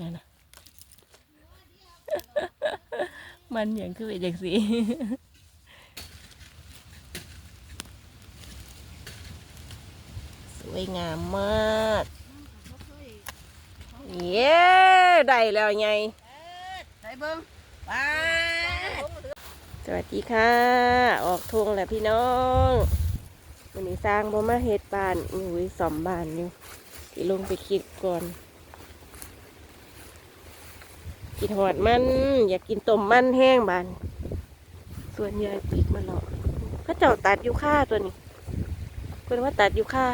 นั่นนะมันอย่างคือเป็นอย่างสีสวยงามมาก เย้ได้แล้วไงใส่เบิ้งไปสวัสดีค่ะ ออกทงแล้วพี่น้องวันนี้สร้างบ่มาเฮ็ดบ้านอุ้ยสอมบ้านอยู่ที่ลงไปคิดก่อน กินหอดมัน อยากกินต้มมันแห้งบาน ส่วนใหญ่ปีกมันหรอกก็เจ้าตัดอยู่ค่าตัวนี้เพิ่นว่าตัดอยู่ค่า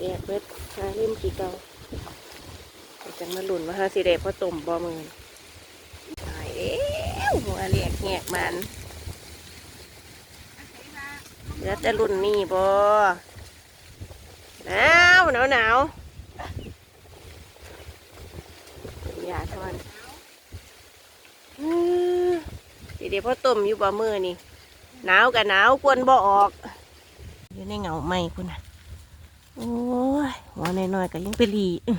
แยกเบิดหาเล่มกี่เก่าเดี๋ยวจังมาหลุนว่าหาสิเดพอต้มบ่มือนตายแล้วหัวเรียกแงกมันเดี๋ยวจะรุ่นนี่บ่ หนาวหนาวหนาวอย่าทอนเดี๋ยวพ่อต้มอยู่บ่มือนี่หนาวกับหนาวกวนบ่ออก อยู่ในเหงาไหมคุณน่ะ โอ้ยหัวน้อยๆก็ยังไปรีลีอื้อ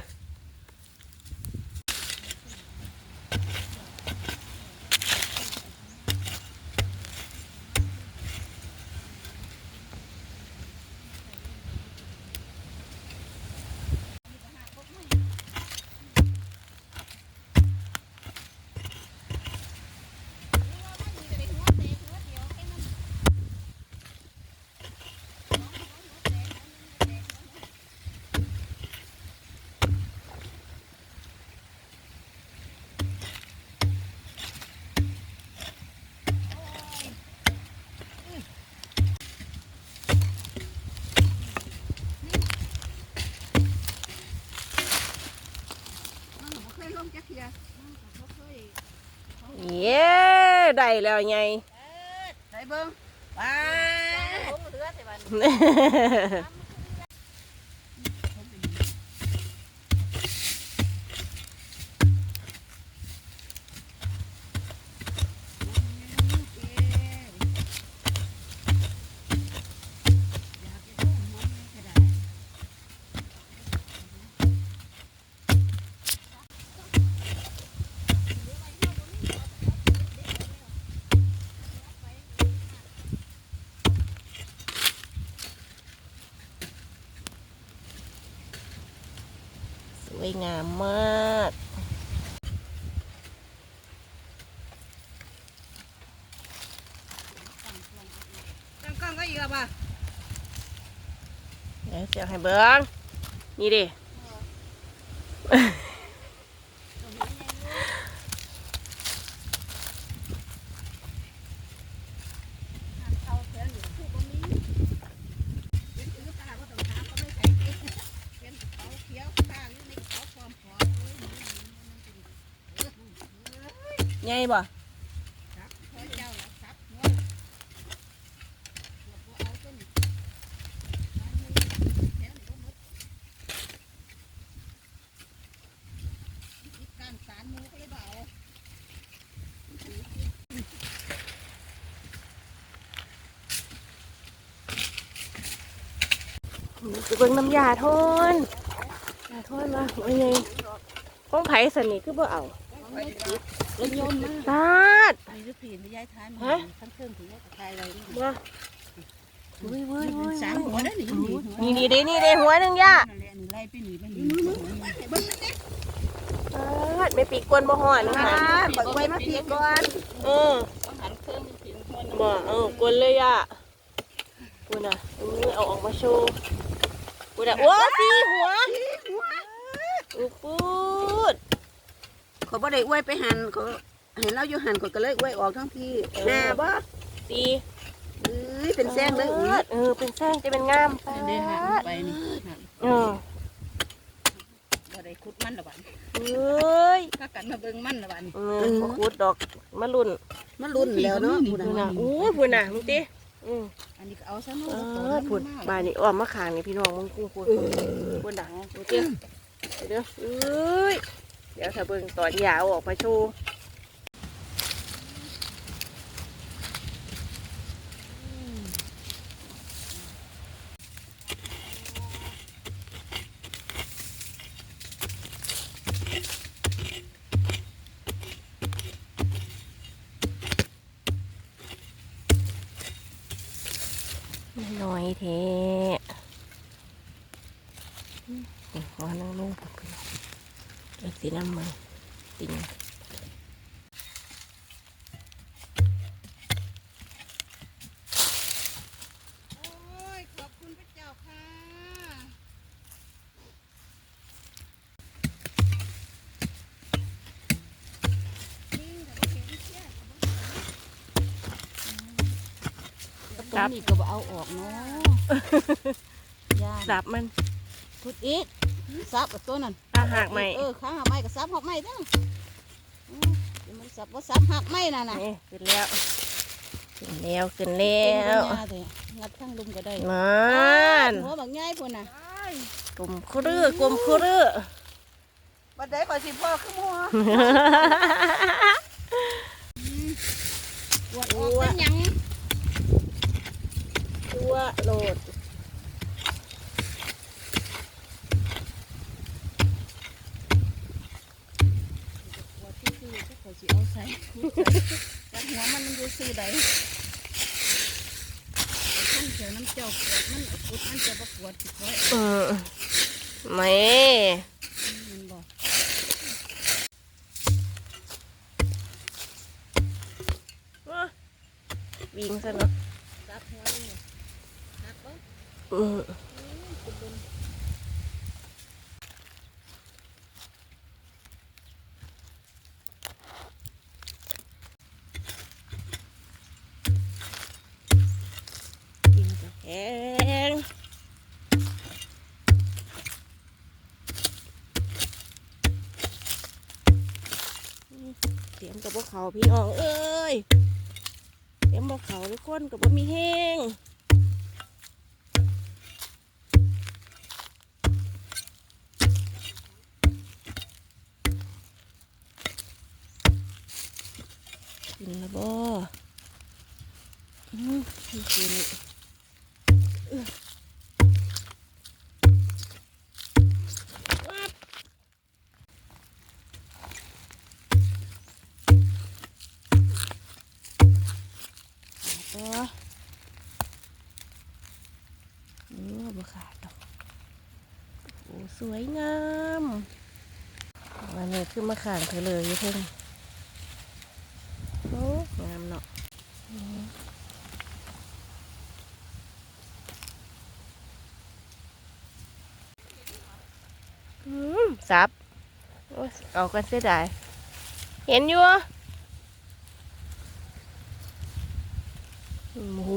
เย้ได้ แล้วไงใส่เบิ้งไปสว ยงามมาก ตั้งกล้องก็อีกแล้วป่ะเดี๋ยวเสียให้เบิ้งนี่ดิ เขาเสือหนูผู้บ่มีเป็นถือตาก็ต้องถามเขาไม่ใส่เกงเป็นเขาเขียวตาอยู่ในเขาฟอมฟอมเอ้ยนี่นี่มันเป็นเออ ไงบ่ ครับเฮ้ยเจ้าล่ะครับหัวหัวเอาต้นอันนี้แถวนี้ก็หมดอีกการสารหมูก็เลยเบเอาจะเบิ้งน้ำยาทนยาทนมาว่าไงของไผ่สนิทคือบ่เอา รถยนต์มาตาดไปหรือผีไม่ย้ายท้ายมาฮะทั้งเครื่องผีย้ายตายอะไรนี่มาเว้ยเว้ยเว้ยสามหัวได้หนินี่นี่เด้นี่เด้หัวหนึ่งย่านั่นแหละนี่ไล่ไปหนีไปหนีตาดไม่ปีกกวนบ่หอนนะคะเปิดไว้มาผีก่อนเออหันเครื่องผีหัวบ่เออกวนเลยย่ากูน่ะอือเอาออกมาโชว์กูน่ะโอ้สีหัวอุปูด เขาบ่ได้อวยไปหันเขาเห็นเราอยู่หันเขาก็เลยอวยออกทั้งพี่หน้าบ่สีเอ้ยเป็นแซงเลยอุ้ยเออเป็นแซงจะเป็นงามปาดได้หันไปนี่เออบ่ได้ขุดมันละบัดเอ้ยถ้ากันมาเบิ่งมันละบัดเออบ่ขุดดอกมะรุ่นมันรุ่นแล้วเนาะพูดนะอู้พูดนะมึงติอืออันนี้ก็เอาซะเอเนาะอพูดบ้านนี้อ้อมมาขางนี่พี่น้องมึงกูพูดพูดนะมึงติเดี๋ยวเอ้ย เดี๋ยวเธอเบิ่งตอนยาวออกมาชูน้อยเทเด็กว่านั่งลงไป เอ็กสีน้ำมันติงโอ้ยขอบคุณพระเจ้าค่ะนิ่งแต่ว่าเห็นเชี่ยแต่ว่าตรงนี้ก็บ่เอาออกเนาะย่านสับมันพุดอีก ซับกับตัวนั้นถ้าหักไหมเออข้าหักไม้กับซับหักไม้เด้ออืมเดี๋ยวมันซับว่าซับหักไม้น่ะน่ะนี่ขึ้นแล้วขึ้นแล้วขึ้นแล้เป็นวปัญญาเด้องัดทั้งลุมก็ได้นั่นหัวบางง่ายพุ่นน่ะกลมครื้อกลมครื้อบัดได้ขอสิพ่อขึ้นมัว ปวดออกเป็นหยัง ตัวโหลด ปวดที่คือก็ขอสิเอาใส่จักหัวมันมันอยู่ซื่อใดท่านเสียน้ำเจ้าปวด มันอุดมันจะบ่ปวดสิคอยเออไม่มันบ่วิ่งซะเนาะซับหัวนี่หักบ่เออ คุณบุญ วิ่งจะแข็ง เตรียมกับพวกเขาพี่น้องเอ้ยเตรียมพวกเขาทุกคนกับว่ามีแห้งกินและบ่อืมกินเออวับต่อเนื้อบ่ขาดดอกโอ้สวยงามวันนี้คือมา ข่างเธอเลยยี่เพิ่งโอ้งามเนาะอืมซับโอ้เอากันเสียดายเห็นอยู่โอ้โห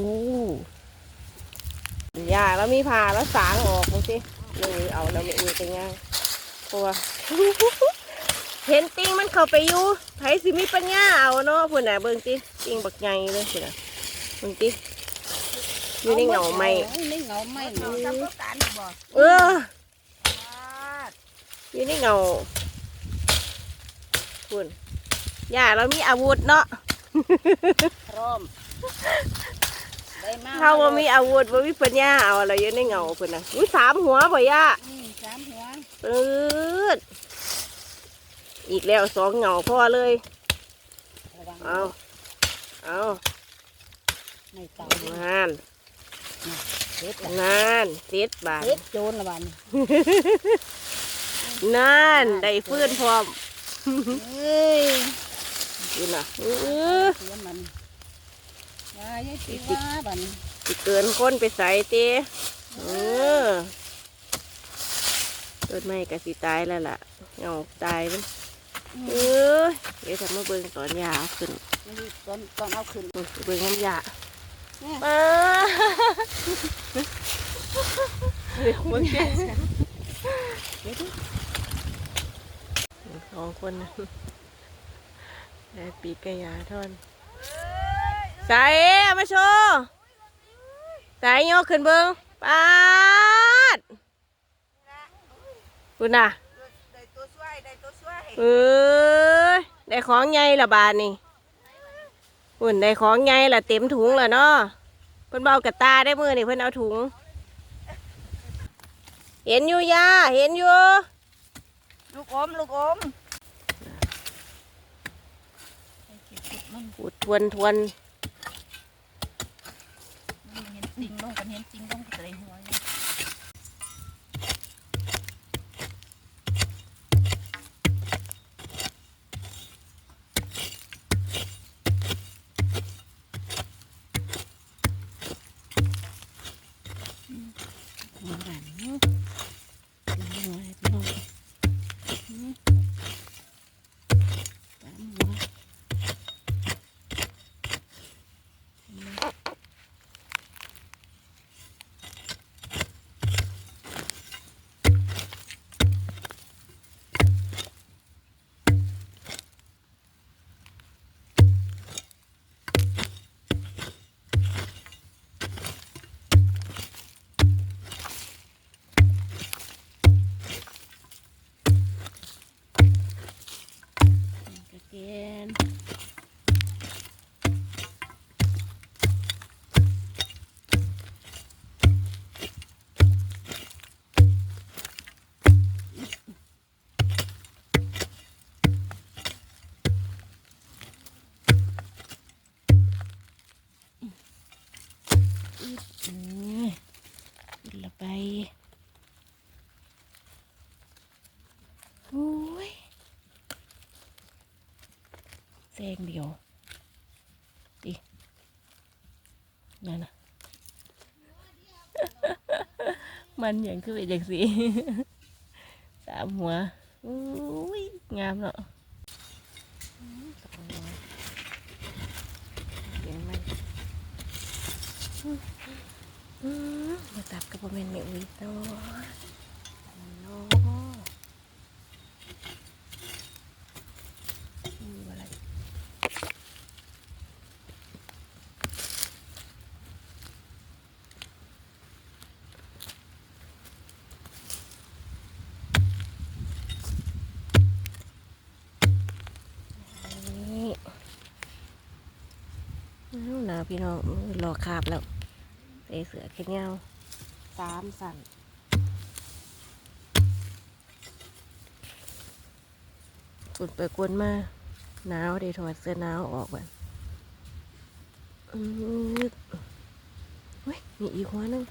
อยาแล้วมีผ่าแล้วสางออกดูสิเลยเอาแล้วไม่มีเป็นไงเพราะว่า เห็นติงมันเข้าไปอยู่ไผสิมีปัญญาเอาเนาะพุ่นน่ะเบิ่งติติงบักใหญ่เลยพุ่นน่ะเบิ่งติอยู่ในเหงาไม้อยู่ในเหงาไม้เอานี่ทำก็การบอกเออว่าอยู่ในเงาคุณย่าเรามีอาวุธเนาะพร้อมได้มาเขาว่ามีอาวุธว่ามีปัญญาเอาอะไรอยู่ในเงาคุณนะอุ้ยสามหัวบ่ย่าอืมสามหัวปืด อีกแล้วสองเงาพ่อเลยระวังเอาเอาไม่เต่างานเฮ็ดละงานเสร็จบาดเฮ็ดโจรละวันนั่นได้ฟื้นพร้อมเอ้ยนี่นะเออเสียมันยายยายสิว่าบัดนสิเกินคนไปใส่เต้เออต้นไม้ก็สิตายแล้วล่ะเงาตายมัน เออเดี๋ยวจะมาเบิ่งตอนยาเอาขึ้นนี่ตอนตอนเอาขึ้นอืมเบิ่งน้ำยาเนี่ยมาเบิ่งแกสองคนนะได้ปีกกระยาทอนใส่เอามาโชว์ใส่โยกขึ้นเบิ่งปาดคุณน่ะ ได้ตัวช่วยได้ตัวช่วย เอ้ยได้ของใหญ่ละบาทนี่หุ่นได้ของใหญ่ละเต็มถุงละเนาะเพิ่นเบเอากระตาได้มือนี่เพิ่นเอาถุง เห็นอยู่ยาเห็นอยู่ ลูกอมลูกอมปูดทวนทวนเห็นจริงลงกันเห็น งเดียวดินั่นนะมันอย่างคือเป็นอย่างสีสามหัวอุ้ยงามเนาะมสองหัวเห็นมันอืมมาตับกับพ่อแม่นไม่อุ้ยตัวโน้อืมอะไร นี่เอาหนา พี่น้องอื้อรอคาบแล้วใส่เสือแขนยาวสามสั่นฝนไปกวนมาหนาวเดี๋ยวถอดเสื้อหนาวออกก่อนอืดเฮ้ยมีอีกหัวหนึง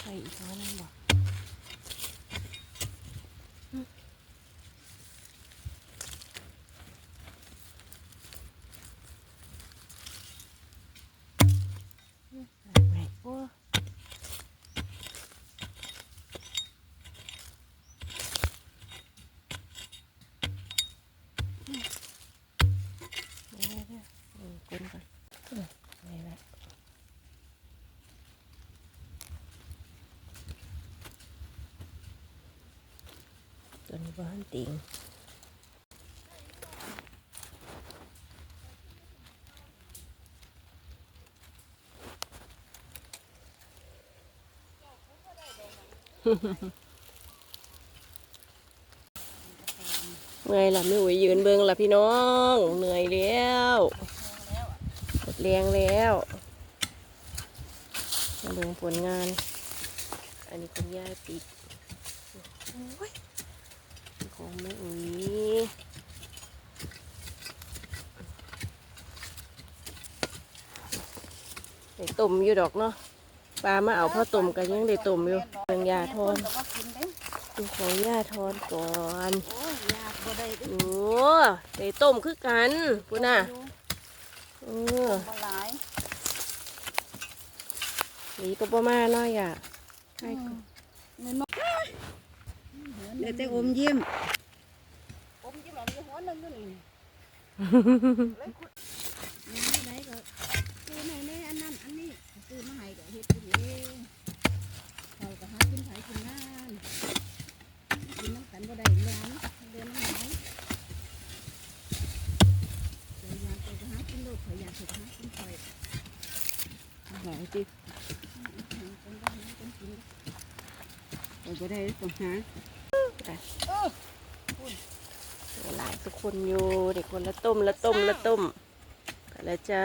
ใส่อีกหัวหนึงบอก แหวกโอ้นี่นะอืมกุ นก่อนอืมนี่แหละตัวนี้บ้านติงเมื่อยละไม่ไหวยืนเบิงละพี่น้อง เหนื่อยแล้ว แรงแล้วมาเบิงผลงาน อันนี้คุณย่าปิดโอ้ยของแม่อุ๋ยได้ต้มอยู่ดอกเนาะปลามาเอาพ่อต้มกันยังได้ต้มอยู่เบิงยาทอนแต่ว่ากินได้ดูของย่าทอนก่อนโอ้ยยากบ่ได้เด้อโอ้ได้ต้มคือกันพูน่ะเออบ่หลายหนีก็ประมาณน้อยอะใช่เดี๋ยวจะอมยิ้มอมยิ้มเอาอยู่หัวหนึงอยู่นี่เลยขุดนี่ได้ก็ซื้อในในอันนั้นอันนี้ซื้อมาให้ก็เฮ็ดกินเองเขาก็หากินไผกินงานกินน้ำกันบ่ได้แม่นเดินน้ำหนาวเดี๋ยวยากไปหากินลูกข่อยอยากเฮ็ดหากินข่อย หลายติ คนได้หาคนกิน เราจะได้ ต้องหาหลายทุกคนอยู่เด็กคนละต้มละต้มละต้มกันแล้วจ้า